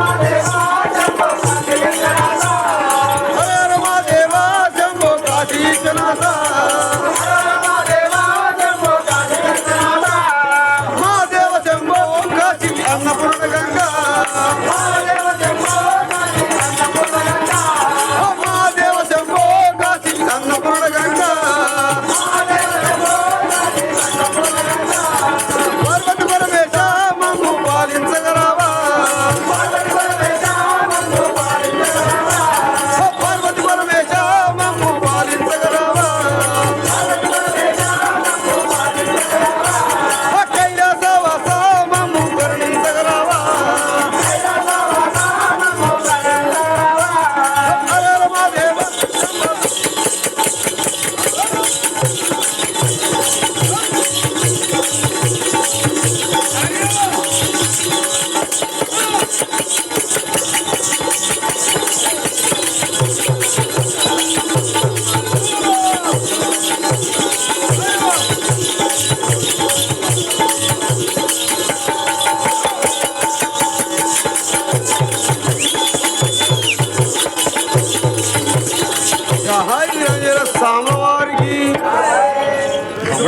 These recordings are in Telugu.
madre.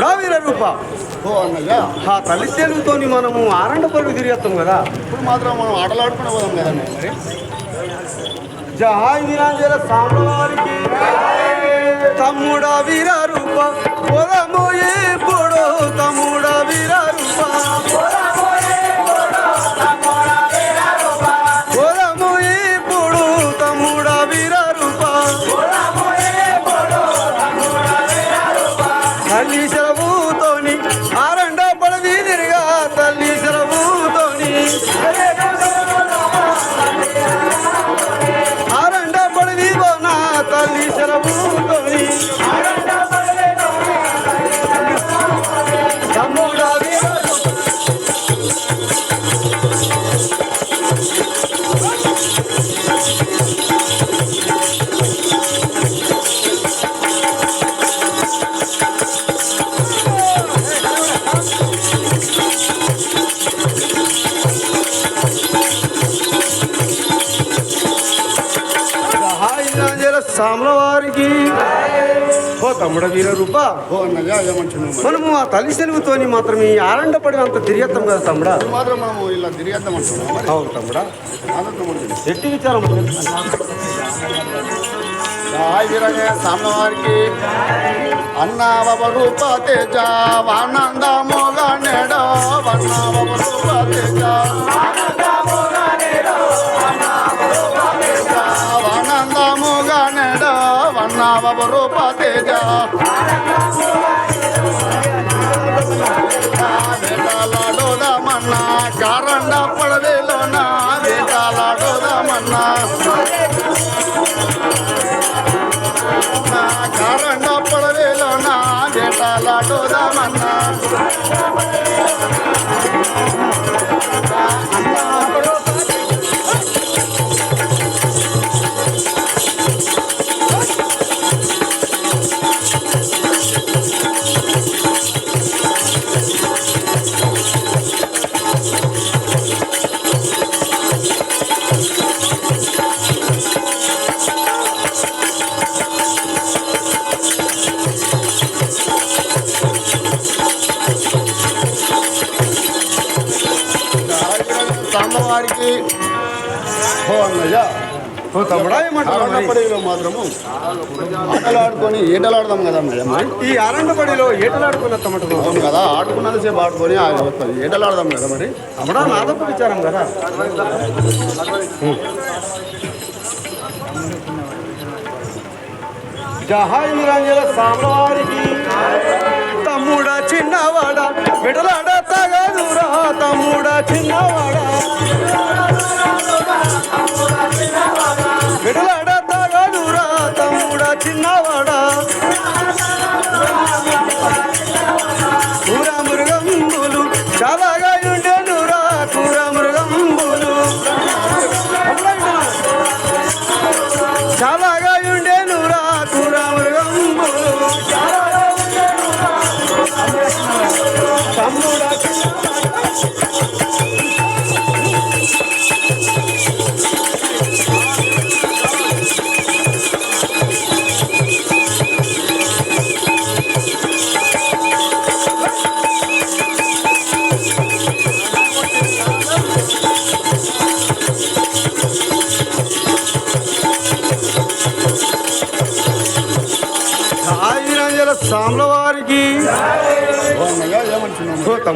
కూడా వీర రూప. ఓ అన్నయ్య. ఆ తల్లి తెలుగుతోని మనము ఆరండ పరుగు తిరిగేస్తాం కదా. ఇప్పుడు మాత్రం మనం ఆటలాడుకునే పోదాం కదండి. మరి? జహాయ్ వీరాంజల సామవారికి తమ్ముడా వీర రూప పొలము ఇప్పుడు తమ్ముడా వీర రూప. మరి మనము ఆ తల్లి సెలవుతోని మాత్రం ఈ ఆరండ పడి అంత తిరిగేస్తాం కదా తమ్ముడా? మాత్రం మనము ఇలా మరి అవును తమ్ముడా. ఎట్టి విచారం హాయ్ వీరంగ సామ్న వారికి అన్నావ రూప తేజ ఆనందముగా నేడ వన్నావ రూప తేజ వన్నావ రూప తేజ వేటాలాడోదమన్నా కారండ పడవేలోన వేటాలాడోదమన్నా నా కారండ పడవేలోన వేటాలాడోదమన్నా ఈ ఆరండ పడిలో ఏటలాడుకున్న తమ్మటం అవును కదా ఆడుకున్నంతసేపు ఆడుకొని ఆ వస్తుంది ఈటలాడదాం కదా మరి? తమ్ముడా నా తప్పు విచారం కదా. జహాయ్ నిరంజన సామ్రారికి తమ్ముడ చిన్నవాడ విడలాడ తగదురా తమ్ముడ చిన్నవాడ. విడలాడ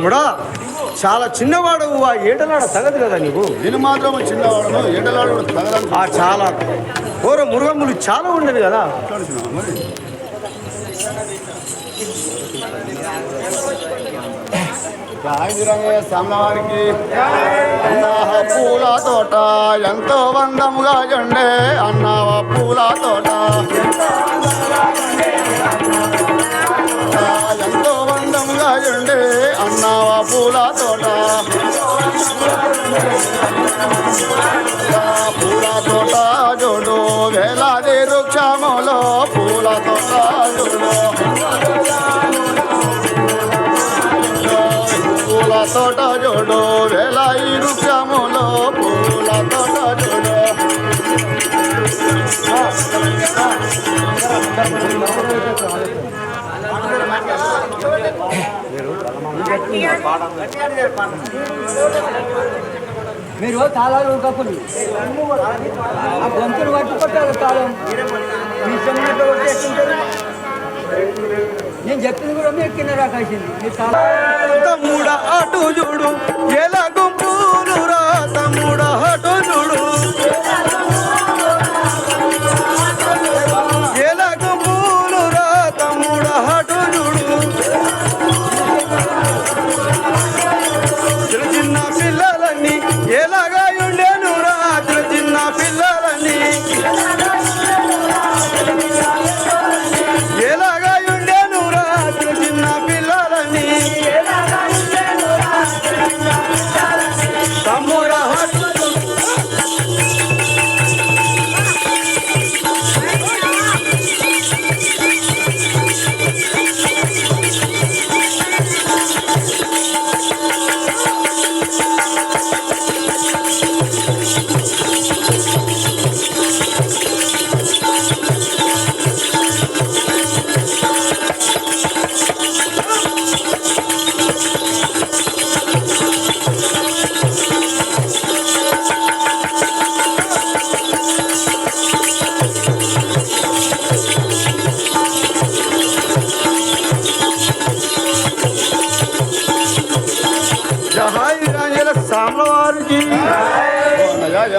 తమ్ముడా చాలా చిన్నవాడు ఆ ఏటలాడ తగదు కదా నీవు నేను మాత్రం చిన్నవాడను ఏటలాడు తగలని ఆ చాలా. పూర్వ మృగములు చాలా ఉండేవి కదా? సామ్లవారికి పూల తోట ఎంతో వందముగా జొండే అన్నావ పూల తోట. అన్నావ పూల తోట పూల తోట జోడు వేలాది వృక్షములో పూల తోట జోడు పూల తోట జోడు వేల ఈ వృక్షములో పూల తోట జోడు మీరు తాళాలు కప్పులు ఆ గొంతులు పట్టుకుంటారు తాళం. మీ నేను చెప్పింది కూడా మీరు కింద రాకాల్సింది. మీ తాళం తమ్ముడ అటు చూడు ఎలా గుంపులు రా తమ్ముడు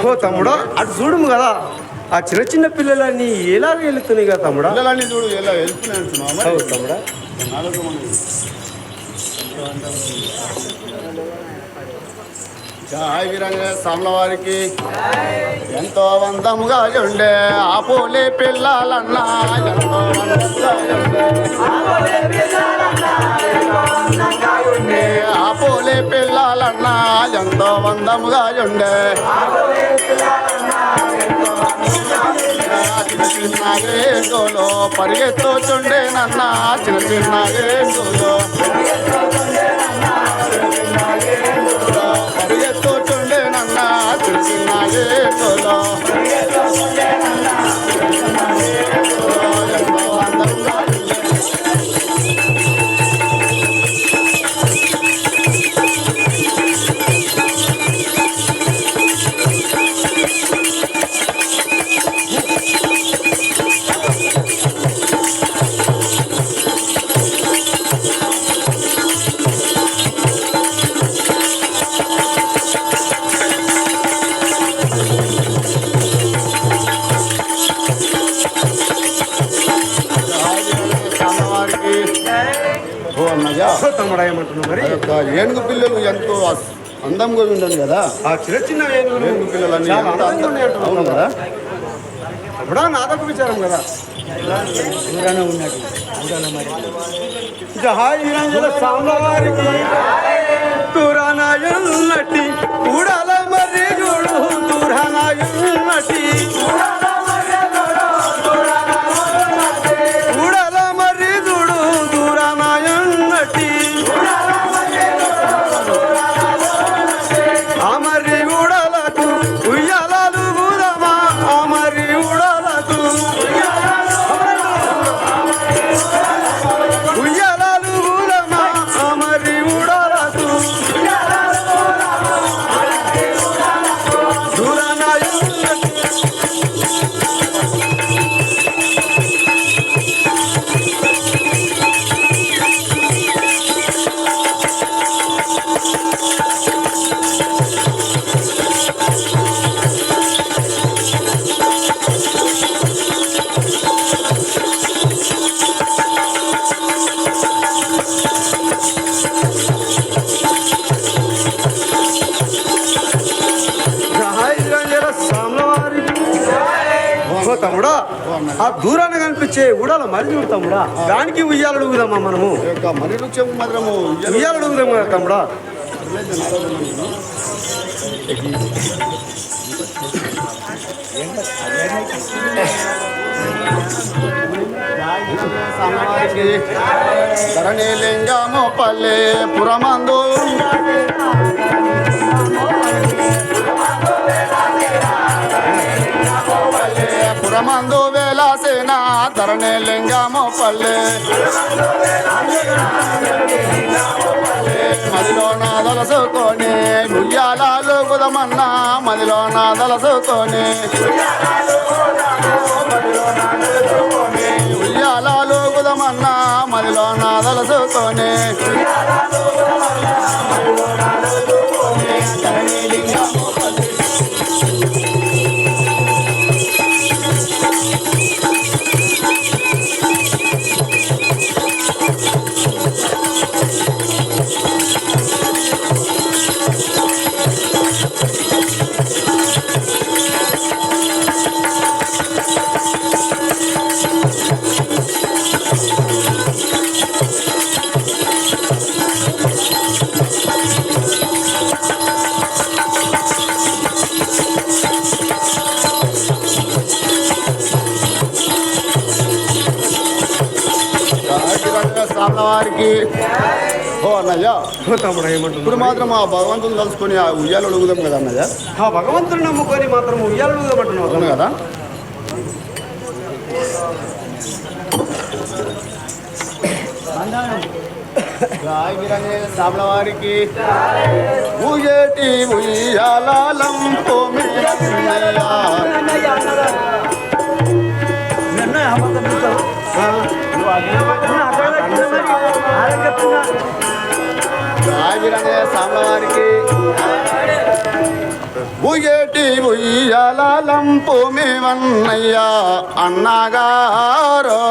అన్నయ్య ఓ ఏం- తమ్ముడా అటు చూడము కదా. ఆ చిన్న చిన్న పిల్లలన్నీ ఎలా వెళుతున్నాయి కదా తమ్ముడా? పిల్లలన్నీ చూడు ఎలా వెళ్తున్నాయి అంటున్నావు తమ్ముడా. వీరంగ ఎంతో వందముగా ఉండే ఆ పోలే పిల్లలన్నా ఎంతో ఆ పోలే పిల్లలన్నా ఎంతో వందముగా ఉండే చిన్న చిన్న గేదోలో పరిగెత్తుచుండే నన్న చిన్న చిన్న గేదోలో పరిగెత్తుచుండే నన్న చిన్న చిన్న గేదోలో మరి? ఏనుగు పిల్లలు ఎంతో అందంగా ఉండను కదా. ఆ చిన్న చిన్న ఏనుగు అవును అంటున్నావు కదా నాదొక విచారం కదా? దూరానే ఉన్నట్టు. దూరాన మరి. జహాయి రంగుల సామ్లవారికి తురానాయున్నటి కూడాల మరి చూడు తురానాయున్నటి కూడాల తమ్ముడా? ఆ దూరాన కనిపించే ఉడాల మరి చూడు తమ్ముడా. దానికి ఉయ్యాలు అడుగుదామా మనము? ఉయ్యాల అడుగుదాం కదా తమ్ముడా. ధరణి లింగము పల్లె పురమందు. తరణే లింగామో లింగము పల్లె. మదిలో నా దలసుకొని ముయ్యాలాలు కుదమన్నా మదిలో నా దలసుకొని ఉయ్యాలాలు కుదమన్నా మదిలో నా దలసుకొని సామ్ల ఇప్పుడు మాత్రం ఆ భగవంతుని కలుసుకొని ఆ ఉయ్యాలు అడుగుదాం కదా అన్నయ్య? ఆ భగవంతుని నమ్ముకొని మాత్రం ఉయ్యాలు అడుగుదామంటున్నావు అవును కదా? సామ్ల వారికి ఊయేటి ఉయ్యాలం పోమే రాగిరనే సామ్ల వారికి ఊయేటి ఉయ్యాలం వన్నయ్యా అన్నగారో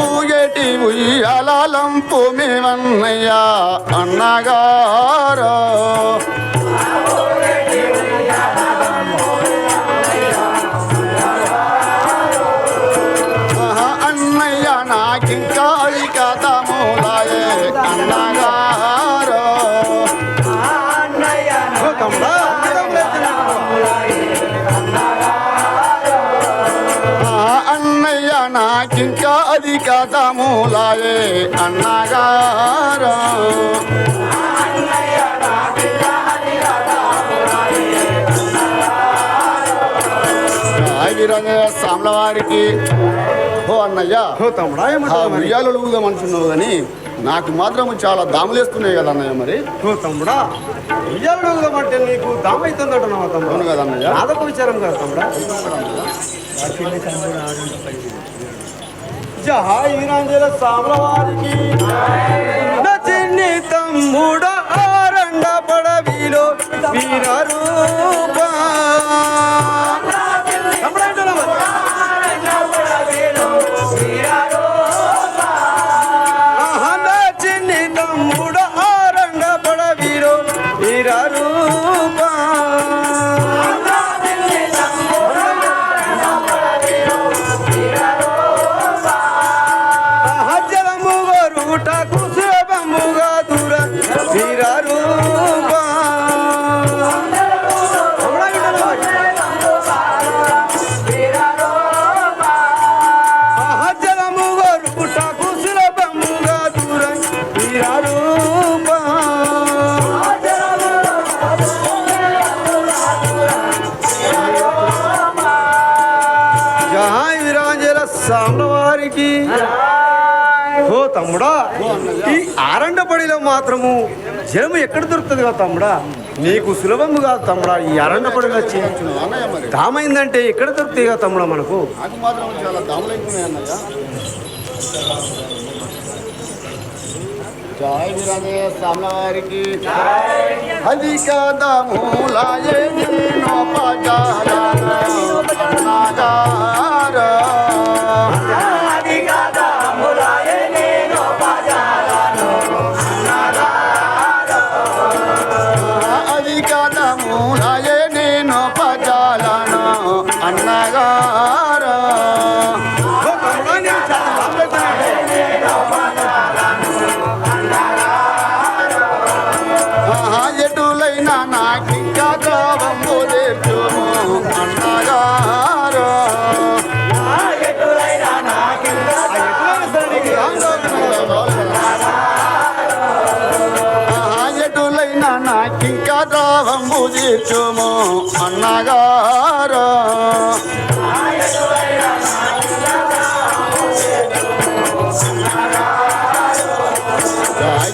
ఊగేటి ఉయ్యాలం మేమన్నయ్యా అన్నగారో. అన్నగారు. రాయవీరంగ సామ్ల వారికి ఓ అన్నయ్య ఉయ్యాలు అడుగుదాం అంటున్నావు కానీ నాకు మాత్రం చాలా దాములేస్తున్నాయి కదా అన్నయ్య మరి. తమ్ముడా ఉయ్యాలు అడుగుదామంటే నీకు అంటున్నావా అవును తమ్ముడు కదా అన్నయ్య. అదొక విచారం కదా తమ్ముడా. జహాయిరంజల సామ్రవారికి. నచిన్ని చిన్ని తమ్ముడ ఆరండ పడవిలో వీర రూపా జలము ఎక్కడ దొరుకుతుంది కదా తమ్ముడా? నీకు సులభము కాదు తమ్ముడా ఈ అరండపడిలో వచ్చి దామైందంటే ఎక్కడ దొరుకుతాయి కదా తమ్ముడా మనకు? నాకు జయ వారికి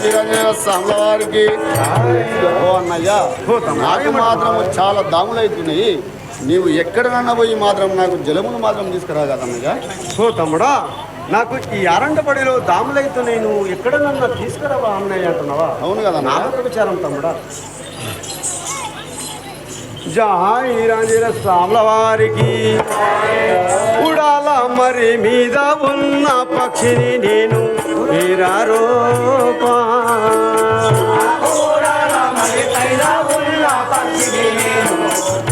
స్వాముల వారికి ఓ అన్నయ్య నాకు మాత్రము చాలా దాములైతున్నాయి. నీవు ఎక్కడనన్నా పోయి మాత్రం నాకు జలమును మాత్రం తీసుకురా కదన్నయ్య ఓ తమ్ముడా నాకు ఈ అరండపడిలో దాములైతే నేను ఎక్కడ నన్ను తీసుకురావా అన్నయ్య అంటున్నావా? అవును కదన్నా నామక విచారం తమ్ముడా. జహాయిరాంజన స్వాముల వారికి ఉడాల మరి మీద ఉన్న పక్షిని నేను వీరారోపా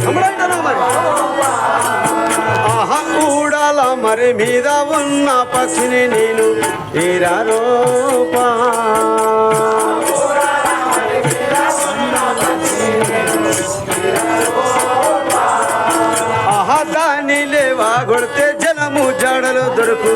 తమ్ముడంటున్నా మరి. మరి మీద ఉన్న పక్షిని నేను వీరారోపా ఆహా దాని లేవా కొడితే జలము జడలు దొరుకు.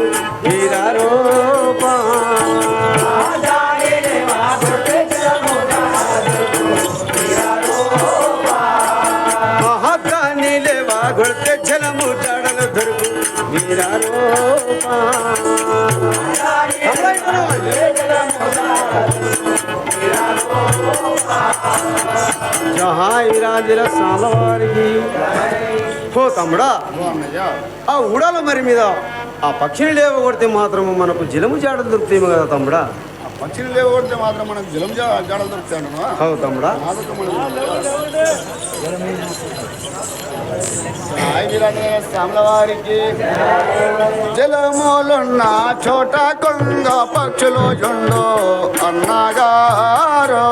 సాలవారికి తమ్ముడా ఆ ఉడాల మరి మీద ఆ పక్షిని లేవ కొడితే మాత్రము మనకు జలము జాడలు దొరుకుతాయేమో కదా తమ్ముడా? ఆ పక్షులు లేవడితే మాత్రం మనకు జలం జాడలు దొరుకుతాయి అవు తమ్ముడా. శ్యామల వారికి చోట కొంగ పక్షులు జుండు అన్నగారు.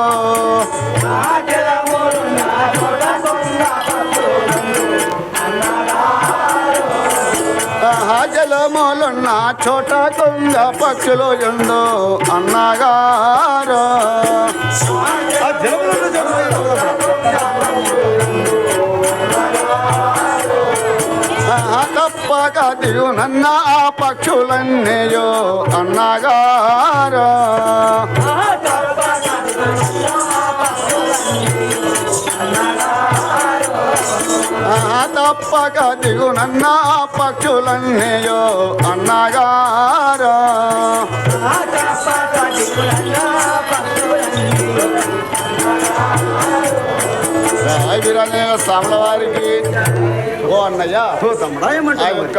జలమూలున్న చోట కొంగ పక్షులు జుండు అన్నగారు. ఆ తప్పక నన్న ఆ పక్షులన్నయో అన్నగారు ఆహా, తప్పక దిగునన్న ఆ పక్షులన్నయ్యో అన్నగారు వీరాంజనేయ స్వాముల వారికి ఓ అన్నయ్య. ఆ యొక్క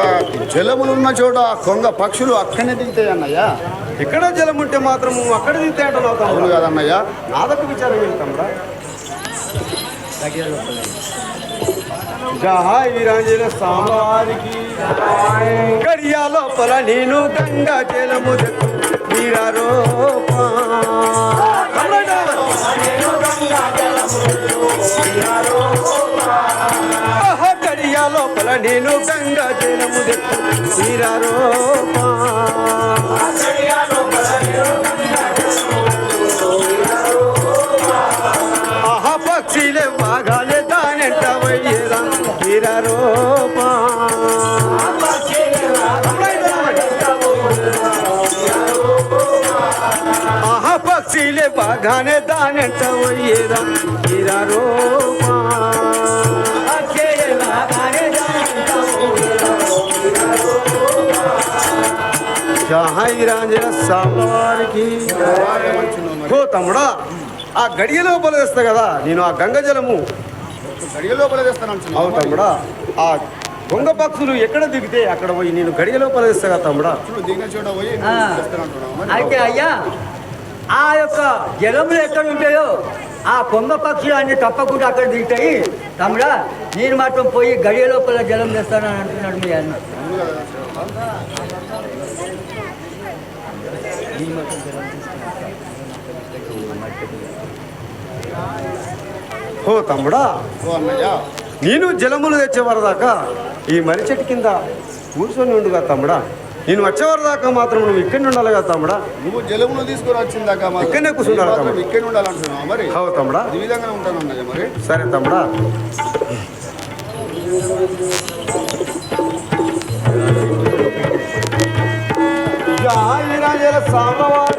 జలములున్న చోట కొంగ పక్షులు అక్కడనే దిగుతాయి అన్నయ్య. ఎక్కడ జలం ఉంటే మాత్రము అక్కడ దిగుతే అంటున్నావు అవును కదన్నయ్య. నాదొక విచారం ఏంటి తమ్ముడా? జహాయి వీరాంజన స్వామివారికి గడియా లోపల నేను గంగా జలము దక్కు వీరారోపా ఆహా, గడియా లోపల నేను గంగా జలము దక్కు వీరారోపా ఆహా పక్షిలే బాగాలే దానెంట వయ్యేరా వీరారోపా ఆహా పక్షిలే బాగానే దానెంట వయ్యేరా వీరారోపా జహాయి రాంజన ఓ తమ్ముడా ఆ గడియ లోపల వేస్తా కదా నేను ఆ గంగ జలము గడియ లోపల తెస్తాను అవు తమ్ముడా ఆ గొంగ పక్షులు ఎక్కడ దిగితే అక్కడ పోయి నేను గడియ లోపల వేస్తా కదా తమ్ముడా పోయి అయితే అయ్యా ఆ యొక్క జలములు ఎక్కడ ఉంటాయో ఆ కొంగ పక్షులు అన్ని తప్పకుండా అక్కడ దిగుతాయి తమ్ముడా నేను మాత్రం పోయి గడియ లోపల జలం తెస్తానని అంటున్నాడు మీ అన్న ఓ తమ్ముడా. నేను జలములు తెచ్చేవారదాకా ఈ మర్రి చెట్టు కింద కూర్చొని ఉండుగా తమ్ముడా. నేను వచ్చేవారదాకా మాత్రం నువ్వు ఇక్కడి ఉండాలి కదా తమ్ముడా. నువ్వు జలమును తీసుకొని వచ్చిందాక మాత్రం- ఇక్కడనే తమ్ముడు? ఇక్కడే ఉండాలంటున్నావు మరి? అవు తమ్ముడా. ఈ విధంగానే ఉంటాను మరి. సరే తమ్ముడా. hayır hayır sağma var.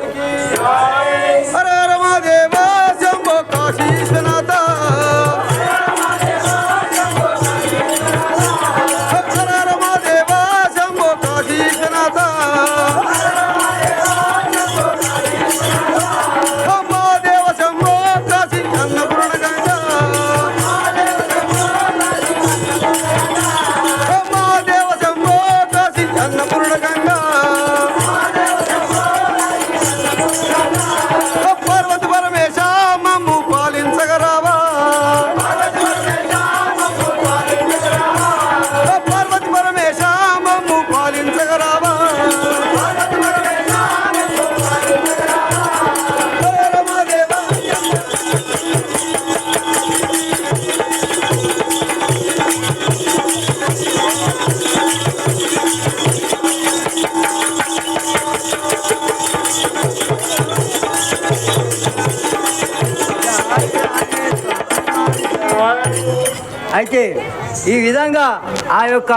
ఈ విధంగా ఆ యొక్క